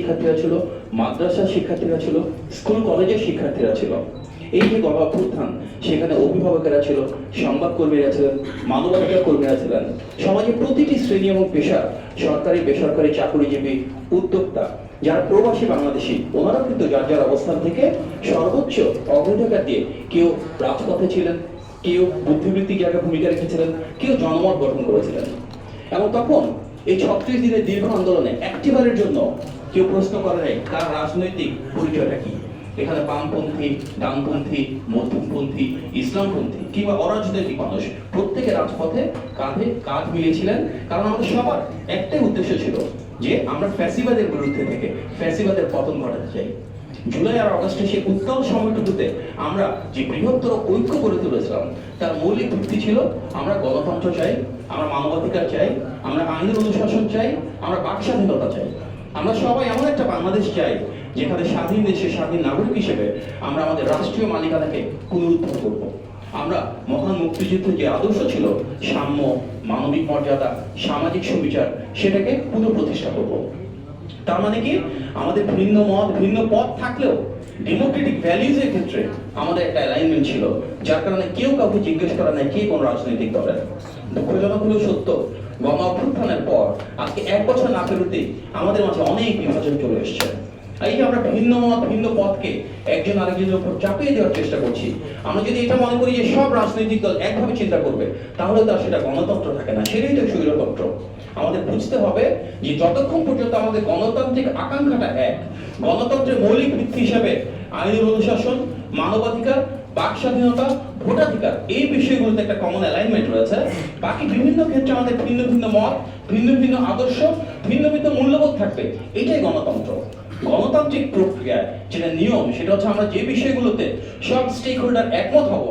শিক্ষার্থীরা ছিল, মাদ্রাসার শিক্ষার্থীরা ছিল স্কুল কলেজের শিক্ষার্থীরা ছিল। এই যে গণ সেখানে অভিভাবকেরা ছিল, সংবাদকর্মীরা ছিলেন মানবাধিকার কর্মীরা ছিলেন। সমাজে প্রতিটি শ্রেণি এবং পেশা সরকারি, বেসরকারি চাকরিজীবী উদ্যোক্তা, যারা প্রবাসী বাংলাদেশি ওনারা কিন্তু যার যার অবস্থান থেকে সর্বোচ্চ অগ্রাধিকার দিয়ে কেউ রাজপথে ছিলেন, কেউ বুদ্ধিবৃত্তিক জায়গায় ভূমিকা রেখেছিলেন, কেউ জনমত গঠন করেছিলেন। এবং তখন এই ছত্রিশ দিনের দীর্ঘ আন্দোলনে একটিবারের জন্য কেউ প্রশ্ন করে নাই, তার রাজনৈতিক পরিচয়টা কি? এখানে বামপন্থী, ডানপন্থী মধ্যমপন্থী ইসলামপন্থী কিংবা অরাজনৈতিক মানুষ প্রত্যেকে রাজপথে কাঁধে কাঁধ মিলিয়েছিলেন। কারণ আমাদের সবার একটাই উদ্দেশ্য ছিল যে আমরা ফ্যাসিবাদের বিরুদ্ধে থেকে ফ্যাসিবাদের পতন ঘটাতে চাই। জুলাই আর অগস্টে সেই উত্তাল সময়টুকুতে আমরা যে বৃহত্তর ঐক্য করে তুলেছিলাম, তার মৌলিক ভিত্তি ছিল, আমরা গণতন্ত্র চাই, আমরা মানবাধিকার চাই, আমরা আইনের অনুশাসন চাই, আমরা বাক স্বাধীনতা চাই। আমরা সবাই এমন একটা বাংলাদেশ চাই, যেখানে স্বাধীন দেশে স্বাধীন নাগরিক হিসেবে আমরা আমাদের রাষ্ট্রীয় মালিকানাকে পুনরুদ্ধার করব। আমরা মহান মুক্তিযুদ্ধের যে আদর্শ ছিল, সাম্য, মানবিক মর্যাদা, সামাজিক সুবিচার, সেটাকে পুনঃপ্রতিষ্ঠা করব। তার মানে কি? আমাদের ভিন্ন মত, ভিন্ন পথ থাকলেও ডেমোক্রেটিক ভ্যালিউজের ক্ষেত্রে আমাদের একটা অ্যালাইনমেন্ট ছিল, যার কারণে কেউ কাউকে জিজ্ঞেস করা নাই, কে কোন রাজনৈতিক দলের? দুঃখজনক হলেও সত্য গণ অভ্যুত্থানের পর আজকে এক বছর না পেরোতে আমাদের মাঝে অনেক বিভাজন চলে এসছে। এই যে আমরা ভিন্ন মত, ভিন্ন পথকে একজন আরেকজনের উপর চাপিয়ে দেওয়ার চেষ্টা করছি, আমরা যদি এটা মনে করি যে সব রাজনৈতিক দল একভাবে চিন্তা করবে, তাহলে তো আর সেটা গণতন্ত্র থাকে না, সেটাই তো স্বৈরতন্ত্র আমাদের বুঝতে হবে যে যতক্ষণ পর্যন্ত আমাদের গণতান্ত্রিক আকাঙ্ক্ষাটা এক, গণতন্ত্রের মৌলিক ভিত্তি হিসাবে আইনের অনুশাসন, মানবাধিকার বাক স্বাধীনতা, ভোটাধিকার, এই বিষয়গুলোতে একটা কমন অ্যালাইনমেন্ট রয়েছে। বাকি বিভিন্ন ক্ষেত্রে আমাদের ভিন্ন ভিন্ন মত, ভিন্ন ভিন্ন আদর্শ, ভিন্ন ভিন্ন মূল্যবোধ থাকবে। এটাই গণতন্ত্র। গণতান্ত্রিক প্রক্রিয়া, যেটা নিয়ম, সেটা হচ্ছে আমরা যে বিষয়গুলোতে সব স্টেক হোল্ডার একমত হব